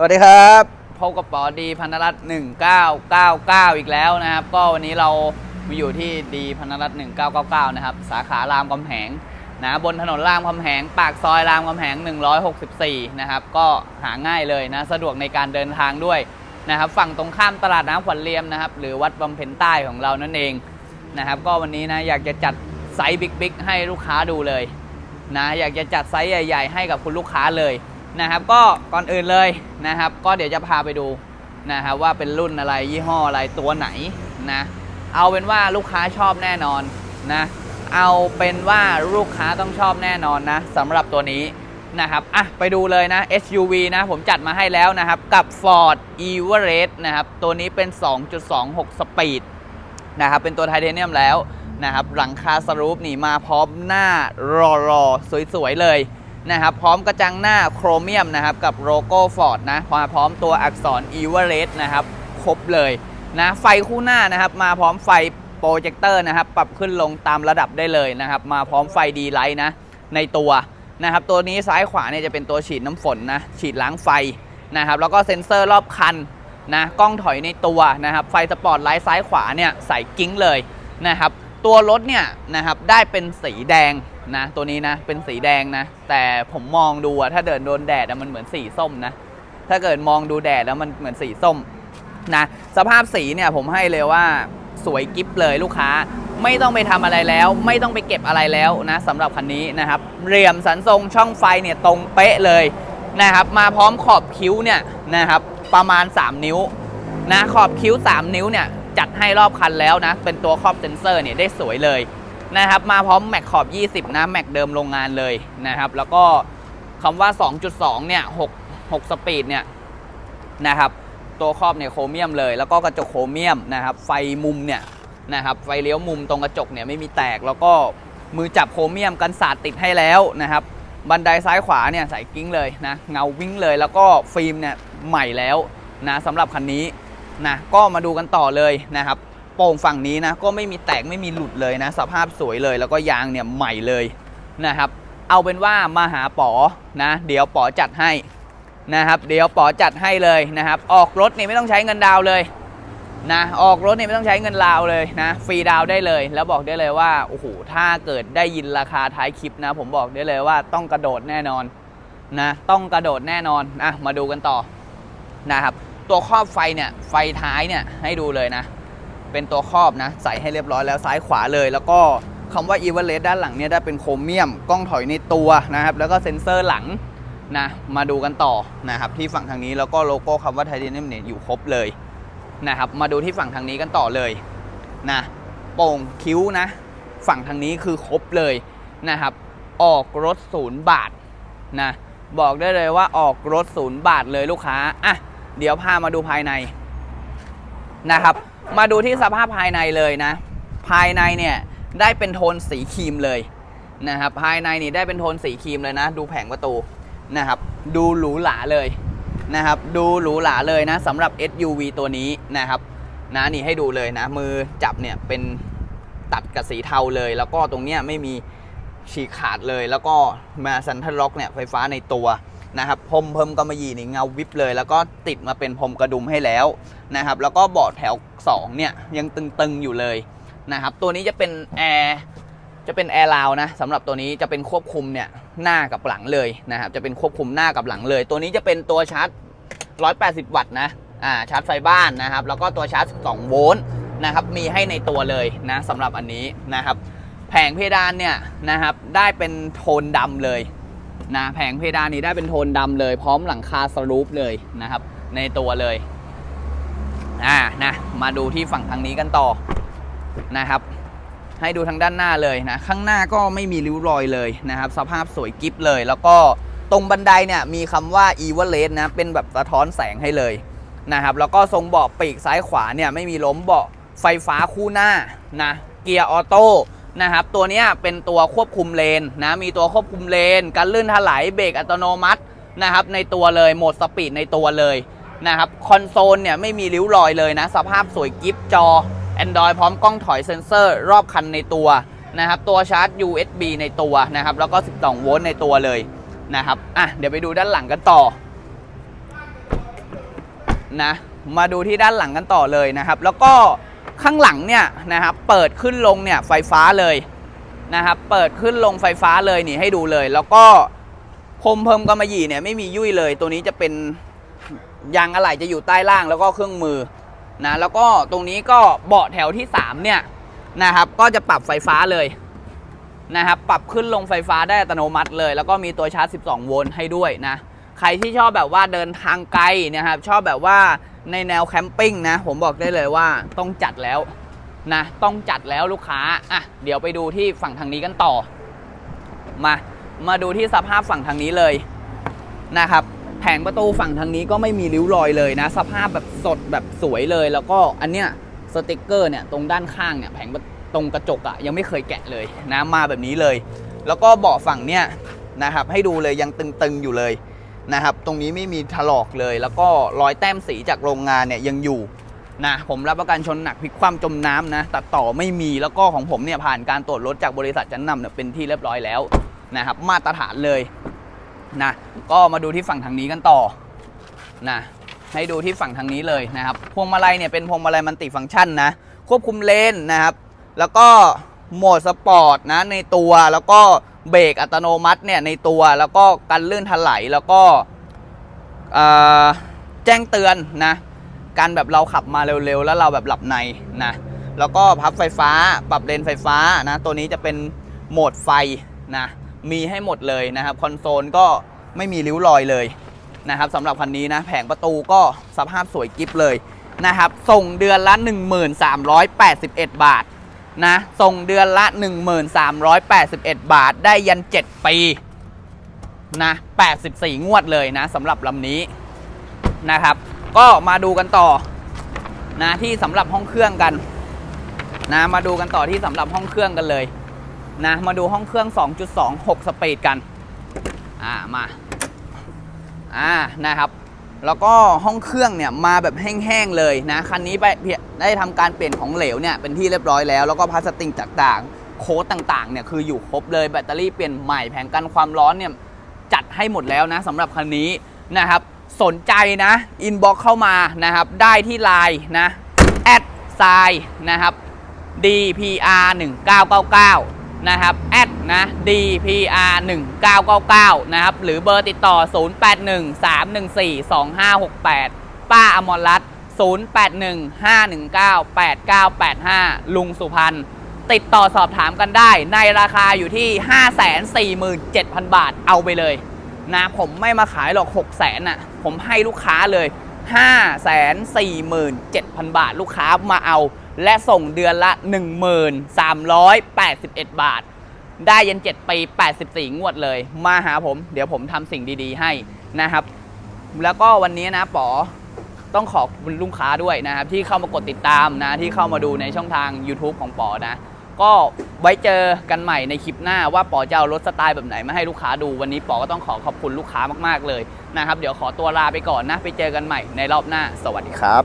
สวัสดีครับพบกับปอดีพันธรัตน์1999 อีกแล้วนะครับ ก็วันนี้เรามาอยู่ที่ดีพันธรัตน์1999 นะครับ สาขารามคำแหงนะบนถนนรามคำแหง ปากซอยรามคำแหง 164 นะครับ ก็หาง่ายเลยนะ สะดวกในการเดินทางด้วยนะครับ ฝั่งตรงข้ามตลาดน้ำขวัญเลียมนะครับ หรือวัดบำเพ็ญใต้ของเรานั่นเองนะครับ ก็วันนี้นะอยากจะจัดไซส์บิ๊กๆให้ลูกค้าดูเลยนะอยากจะจัดไซส์ใหญ่ ๆ ให้กับคุณลูกค้าเลย นะครับ ก็ก่อนอื่นเลยนะครับ ก็เดี๋ยวจะพาไปดูนะครับว่าเป็นรุ่นอะไรยี่ห้ออะไรตัวไหนนะเอาเป็นว่าลูกค้าชอบแน่นอนนะเอาเป็นว่าลูกค้าต้องชอบแน่นอนนะสำหรับตัวนี้นะครับอะไปดูเลยนะ SUV นะผมจัดมาให้แล้วนะครับกับ Ford Everest นะครับตัวนี้เป็น 2.26 สปีดนะครับเป็นตัวไทเทเนียมแล้วนะครับหลังคาสรูปนี่มาพร้อมหน้ารอรอสวยๆเลย นะครับพร้อมกระจังหน้าโครเมียมนะครับกับโลโก้ฟอร์ดนะมาพร้อมตัวอักษร e v e r e s t นะครับครบเลยนะไฟคู่หน้านะครับมาพร้อมไฟโปรเจคเตอร์นะครับปรับขึ้นลงตามระดับได้เลยนะครับมาพร้อมไฟดีไลท์นะในตัวนะครับตัวนี้ซ้ายขวาเนี่ยจะเป็นตัวฉีดน้ำฝนนะฉีดล้างไฟนะครับแล้วก็เซ็นเซอร์รอบคันนะกล้องถอยในตัวนะครับไฟสปอร์ตไลท์ซ้ายขวาเนี่ยใส่กิ้งเลยนะครับตัวรถเนี่ยนะครับได้เป็นสีแดง นะ ตัวนี้นะ เป็นสีแดงนะ แต่ผมมองดูอะถ้าเดินโดนแดดอะมันเหมือนสีส้มนะ ถ้าเกิดมองดูแดดแล้วมันเหมือนสีส้มนะ สภาพสีเนี่ยผมให้เลยว่าสวยกิฟเลยลูกค้า ไม่ต้องไปทำอะไรแล้ว ไม่ต้องไปเก็บอะไรแล้วนะสำหรับคันนี้นะครับเหลี่ยมสันทรงช่องไฟเนี่ยตรงเป๊ะเลยนะครับ มาพร้อมขอบคิ้วเนี่ยนะครับ ประมาณ 3 นิ้วนะขอบคิ้ว 3 นิ้วเนี่ยจัดให้รอบคันแล้วนะ เป็นตัวครอบเซนเซอร์เนี่ยได้สวยเลย นะครับ มาพร้อมแม็กขอบ 20 นะ แม็กเดิมโรงงานเลยนะครับ แล้วก็คำว่า 2.2 เนี่ย 6 6 สปีดเนี่ยนะครับ ตัวครอบเนี่ยโครเมียมเลย แล้วก็กระจกโครเมียมนะครับ ไฟมุมเนี่ยนะครับ ไฟเลี้ยวมุมตรงกระจกเนี่ยไม่มีแตก แล้วก็มือจับโครเมียมกันสาดติดให้แล้วนะครับ บันไดซ้ายขวาเนี่ยใส่กิ้งเลยนะ เงาวิ่งเลย แล้วก็ฟิล์มเนี่ยใหม่แล้วนะสำหรับคันนี้นะ ก็มาดูกันต่อเลยนะครับ โป่งฝั่งนี้นะก็ไม่มีแตกไม่มีหลุดเลยนะ สภาพสวยเลยแล้วก็ยางเนี่ยใหม่เลยนะครับ เอาเป็นว่ามาหาป๋อนะ เดี๋ยวป๋อจัดให้นะครับเดี๋ยวป๋อจัดให้เลยนะครับ ออกรถเนี่ยไม่ต้องใช้เงินดาวเลยนะออกรถเนี่ยไม่ต้องใช้เงินดาวเลยนะฟรีดาวได้เลย แล้วบอกได้เลยว่าโอ้โหถ้าเกิดได้ยินราคาท้ายคลิปนะ ผมบอกได้เลยว่าต้องกระโดดแน่นอนนะต้องกระโดดแน่นอนอะมาดูกันต่อนะครับ ตัวครอบไฟเนี่ยไฟท้ายเนี่ยให้ดูเลยนะ เป็นตัวครอบนะใส่ให้เรียบร้อยแล้วซ้ายขวาเลย แล้วก็คำว่า e v e r e s t ด้านหลังเนี่ยได้เป็นโครเมียมกล้องถอยในตัวนะครับ แล้วก็เซ็นเซอร์หลังนะมาดูกันต่อนะครับที่ฝั่งทางนี้แล้วก็โลโก้คำว่าไทเทเนียมเนี่ยอยู่ครบเลยนะครับมาดูที่ฝั่งทางนี้กันต่อเลยนะโป่งคิ้วนะ ฝั่งทางนี้คือครบเลยนะครับ ออกรถศูนย์บาทนะบอกได้เลยว่าออกรถศูนย์บาทเลยลูกค้าอะเดี๋ยวพามาดูภายในนะครับ มาดูที่สภาพภายในเลยนะ ภายในเนี่ยได้เป็นโทนสีครีมเลยนะครับ ภายในนี่ได้เป็นโทนสีครีมเลยนะ ดูแผงประตูนะครับ ดูหรูหราเลยนะครับ ดูหรูหราเลยนะสำหรับ SUV ตัวนี้นะครับนะนี่ให้ดูเลยนะ มือจับเนี่ยเป็นตัดกับสีเทาเลย แล้วก็ตรงเนี้ยไม่มีฉีกขาดเลย แล้วก็มาซันทัลล็อกเนี่ยไฟฟ้าในตัว นะครับพรมเพิ่มกำมะหยี่นี่เงาวิบเลย แล้วก็ติดมาเป็นพรมกระดุมให้แล้วนะครับ แล้วก็เบาะแถว2เนี่ยยังตึงๆอยู่เลยนะครับ ตัวนี้จะเป็นแอร์จะเป็นแอร์ลาวนะสำหรับตัวนี้จะเป็นควบคุมเนี่ยหน้ากับหลังเลยนะครับ จะเป็นควบคุมหน้ากับหลังเลย ตัวนี้จะเป็นตัวชาร์จ 180 วัตต์นะอ่าชาร์จไฟบ้านนะครับ แล้วก็ตัวชาร์จ2โวลต์นะครับ มีให้ในตัวเลยนะสำหรับอันนี้นะครับ แผงเพดานเนี่ยนะครับ ได้เป็นโทนดำเลย นะแผงเพดานนี้ได้เป็นโทนดำเลย พร้อมหลังคาสรูปเลยนะครับ ในตัวเลยอ่านะมาดูที่ฝั่งทางนี้กันต่อนะครับ ให้ดูทางด้านหน้าเลยนะข้างหน้าก็ไม่มีริ้วรอยเลยนะครับ สภาพสวยกิฟเลย แล้วก็ตรงบันไดเนี่ยมีคำว่า e v e r e s t นะเป็นแบบสะท้อนแสงให้เลยนะครับ แล้วก็ทรงเบาะปีกซ้ายขวาเนี่ยไม่มีล้มเบาะไฟฟ้าคู่หน้านะเกียร์ออโต้ นะครับตัวนี้เป็นตัวควบคุมเลนนะมีตัวควบคุมเลนการลื่นถลายเบรกอัตโนมัตินะครับในตัวเลยโหมดสปีดในตัวเลยนะครับคอนโซลเนี่ยไม่มีริ้วรอยเลยนะสภาพสวยกิฟจอ Android พร้อมกล้องถอยเซ็นเซอร์ รอบคันในตัวนะครับตัวชาร์จ USB ในตัวนะครับแล้วก็ 12 โวลต์ในตัวเลยนะครับอะเดี๋ยวไปดูด้านหลังกันต่อนะมาดูที่ด้านหลังกันต่อเลยนะครับ แล้วก็ ข้างหลังเนี่ยนะครับเปิดขึ้นลงเนี่ยไฟฟ้าเลยนะครับเปิดขึ้นลงไฟฟ้าเลยนี่ให้ดูเลย แล้วก็พรมเพิ่มกำมะหยี่เนี่ยไม่มียุ่ยเลย ตัวนี้จะเป็นยางอะไหล่จะอยู่ใต้ล่างแล้วก็เครื่องมือนะแล้วก็ตรงนี้ก็เบาะแถวที่ 3 เนี่ยนะครับก็จะปรับไฟฟ้าเลยนะครับปรับขึ้นลงไฟฟ้าได้อัตโนมัติเลย แล้วก็มีตัวชาร์จ 12 โวลต์ให้ด้วยนะใครที่ชอบแบบว่าเดินทางไกลนะครับชอบแบบว่า ในแนวแคมปิ้งนะ ผมบอกได้เลยว่าต้องจัดแล้วนะ ต้องจัดแล้วลูกค้า อะ เดี๋ยวไปดูที่ฝั่งทางนี้กันต่อ มา มาดูที่สภาพฝั่งทางนี้เลยนะครับ แผงประตูฝั่งทางนี้ก็ไม่มีริ้วรอยเลยนะ สภาพแบบสดแบบสวยเลย แล้วก็อันเนี้ยสติกเกอร์เนี่ยตรงด้านข้างเนี่ยแผงตรงกระจกอะยังไม่เคยแกะเลยนะมาแบบนี้เลย แล้วก็เบาะฝั่งเนี่ยนะครับ ให้ดูเลยยังตึงๆอยู่เลย นะครับ ตรงนี้ไม่มีถลอกเลย แล้วก็รอยแต้มสีจากโรงงานเนี่ยยังอยู่นะผมรับประกันชนหนักพลิกคว่ำจมน้ำนะ ตัดต่อไม่มีแล้วก็ของผมเนี่ยผ่านการตรวจรถจากบริษัทชั้นนำเนี่ยเป็นที่เรียบร้อยแล้วนะครับ มาตรฐานเลยนะก็มาดูที่ฝั่งทางนี้กันต่อนะให้ดูที่ฝั่งทางนี้เลยนะครับ พวงมาลัยเนี่ยเป็นพวงมาลัยมันติฟังก์ชันนะ ควบคุมเลนนะครับ แล้วก็โหมดสปอร์ตนะในตัวแล้วก็ เบรกอัตโนมัติเนี่ยในตัวแล้วก็กันลื่นถลายแล้วก็แจ้งเตือนนะการแบบเราขับมาเร็วๆ แล้วเราแบบหลับในนะแล้วก็พับไฟฟ้าปรับเลนไฟฟ้านะตัวนี้จะเป็นโหมดไฟนะมีให้หมดเลยนะครับคอนโซลก็ไม่มีริ้วรอยเลยนะครับสำหรับคันนี้นะแผงประตูก็สภาพสวยกิฟเลยนะครับส่งเดือนละ 1381 บาท นะ ส่งเดือนละ 1381 บาท ได้ยัน 7 ปี นะ 84 งวดเลยนะสำหรับลำนี้นะครับ ก็มาดูกันต่อนะที่สำหรับห้องเครื่องกันนะมาดูกันต่อที่สำหรับห้องเครื่องกันเลยนะมาดูห้องเครื่อง 2.2 6 สปีดกัน อ่ามา อ่านะครับ แล้วก็ห้องเครื่องเนี่ยมาแบบแห้งๆเลยนะคันนี้ไปได้ทำการเปลี่ยนของเหลวเนี่ยเป็นที่เรียบร้อยแล้ว แล้วก็พลาสติกต่างๆ โค้ดต่างๆเนี่ยคืออยู่ครบเลยแบตเตอรี่เปลี่ยนใหม่แผงกันความร้อนเนี่ยจัดให้หมดแล้วนะสำหรับคันนี้นะครับ สนใจนะอินบ็อกเข้ามานะครับ ได้ที่ไลน์นะแอดไซนะครับ DPR 1999 นะครับแอดนะ DPR 1999นะครับ หรือเบอร์ติดต่อ 0813142568 ป้าอมรรัตน์0815198985 ลุงสุพรรณติดต่อสอบถามกันได้ในราคาอยู่ที่ 547,000 บาทเอาไปเลยนะผมไม่มาขายหรอก 6 0 0 0 0นอะ ผมให้ลูกค้าเลย 547,000 บาท ลูกค้ามาเอา และส่งเดือนละ 1381 บาท ได้ยัน 7 ปี 84 งวดเลย มาหาผม เดี๋ยวผมทำสิ่งดีๆให้นะครับ แล้วก็วันนี้นะป๋อต้องขอบคุณลูกค้าด้วยนะครับ ที่เข้ามากดติดตามนะ ที่เข้ามาดูในช่องทาง YouTube ของป๋อนะ ก็ไว้เจอกันใหม่ในคลิปหน้าว่าป๋อจะเอารถสไตล์แบบไหนมาให้ลูกค้าดูวันนี้ป๋อก็ต้องขอขอบคุณลูกค้ามากๆเลยนะครับ เดี๋ยวขอตัวลาไปก่อนนะ ไปเจอกันใหม่ในรอบหน้า สวัสดีครับ